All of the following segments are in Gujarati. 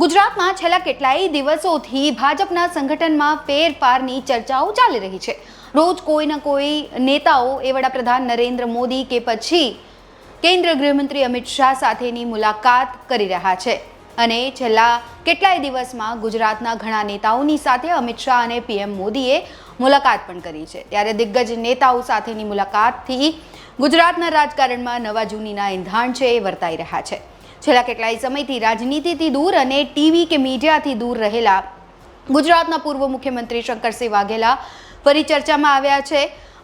ગુજરાતમાં છેલ્લા કેટલાય દિવસોથી ભાજપના સંગઠનમાં ફેરફારની ચર્ચાઓ ચાલી રહી છે. રોજ કોઈ ના કોઈ નેતાઓ એ વડાપ્રધાન નરેન્દ્ર મોદી કે પછી કેન્દ્ર ગૃહમંત્રી અમિત શાહ સાથેની મુલાકાત કરી રહ્યા છે. અને છેલ્લા કેટલાય દિવસમાં ગુજરાતના ઘણા નેતાઓની સાથે અમિત શાહ અને પીએમ મોદીએ મુલાકાત પણ કરી છે. ત્યારે દિગ્ગજ નેતાઓ સાથેની મુલાકાતથી ગુજરાતના રાજકારણમાં નવા જૂનીના એંધાણ છે એ વર્તાઈ રહ્યા છે. છેલ્લા કેટલાય સમયથી રાજનીતિથી દૂર અને ટીવી કે મીડિયાથી દૂર રહેલા ગુજરાતના પૂર્વ મુખ્યમંત્રી શંકરસિંહ વાઘેલા ફરી ચર્ચામાં આવ્યા છે.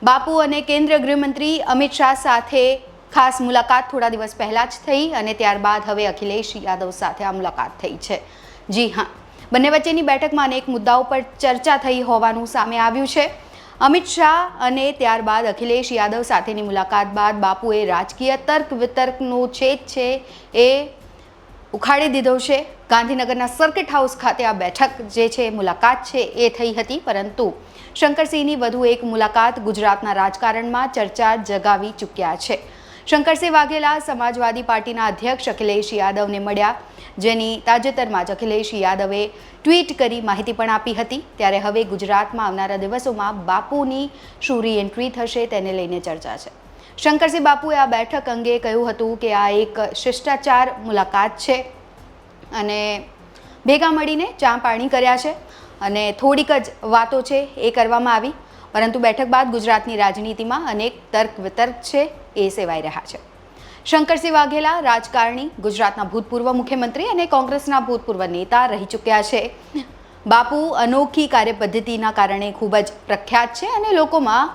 બાપુ અને કેન્દ્રીય ગૃહમંત્રી અમિત શાહ સાથે ખાસ મુલાકાત થોડા દિવસ પહેલાં જ થઈ અને ત્યારબાદ હવે અખિલેશ યાદવ સાથે આ મુલાકાત થઈ છે. જી હા, બંને વચ્ચેની બેઠકમાં અનેક મુદ્દાઓ પર ચર્ચા થઈ હોવાનું સામે આવ્યું છે. અમિત શાહ અને ત્યારબાદ અખિલેશ યાદવ સાથેની મુલાકાત બાદ બાપુએ રાજકીય તર્ક વિતર્કનો છેદ છે એ ઉખાડી દીધો છે. ગાંધીનગરના સર્કિટ હાઉસ ખાતે આ બેઠક જે છે મુલાકાત છે એ થઈ હતી, પરંતુ શંકરસિંહની વધુ એક મુલાકાત ગુજરાતના રાજકારણમાં ચર્ચા જગાવી ચૂક્યા છે. શંકરસિંહ વાઘેલા સમાજવાદી પાર્ટીના અધ્યક્ષ અખિલેશ યાદવને મળ્યા. જેની તાજેતરમાં જ અખિલેશ યાદવે ટ્વીટ કરી માહિતી પણ આપી હતી. ત્યારે હવે ગુજરાતમાં આવનારા દિવસોમાં બાપુની શું રીએન્ટ્રી થશે તેને લઈને ચર્ચા છે. શંકરસિંહ બાપુએ આ બેઠક અંગે કહ્યું હતું કે આ એક શિષ્ટાચાર મુલાકાત છે અને ભેગા મળીને ચા પાણી કર્યા છે અને થોડીક જ વાતો છે એ કરવામાં આવી. પરંતુ બેઠક બાદ ગુજરાતની રાજનીતિમાં અનેક તર્ક વિતર્ક છે, એ સેવાઈ રહ્યા છે. શંકરસિંહ વાઘેલા, રાજકારણી, ગુજરાતના ભૂતપૂર્વ મુખ્યમંત્રી અને કોંગ્રેસના ભૂતપૂર્વ નેતા રહી ચૂક્યા છે. બાપુ અનોખી કાર્યપદ્ધતિના કારણે ખૂબ જ પ્રખ્યાત છે અને લોકોમાં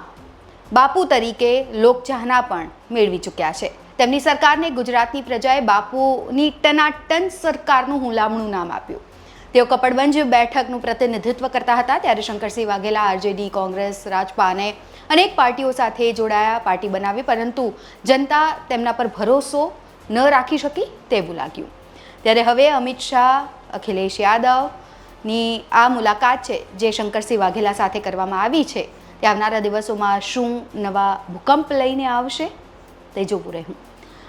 બાપુ તરીકે લોકચાહના પણ મેળવી ચૂક્યા છે. તેમની સરકારને ગુજરાતની પ્રજાએ બાપુની ટનાટન સરકારનું હુલામણું નામ આપ્યું. તેઓ કપડવંજ બેઠકનું પ્રતિનિધિત્વ કરતા હતા. ત્યારે શંકરસિંહ વાઘેલા, આરજેડી કોંગ્રેસ રાજપા અને અનેક પાર્ટીઓ સાથે જોડાયા, પાર્ટી બનાવી, પરંતુ જનતા તેમના પર ભરોસો ન રાખી શકી તેવું લાગ્યું. ત્યારે હવે અમિત શાહ, અખિલેશ યાદવની આ મુલાકાત છે, જે શંકરસિંહ વાઘેલા સાથે કરવામાં આવી છે. તે આવનારા દિવસોમાં શું નવા ભૂકંપ લઈને આવશે, તે જોવું રહ્યું.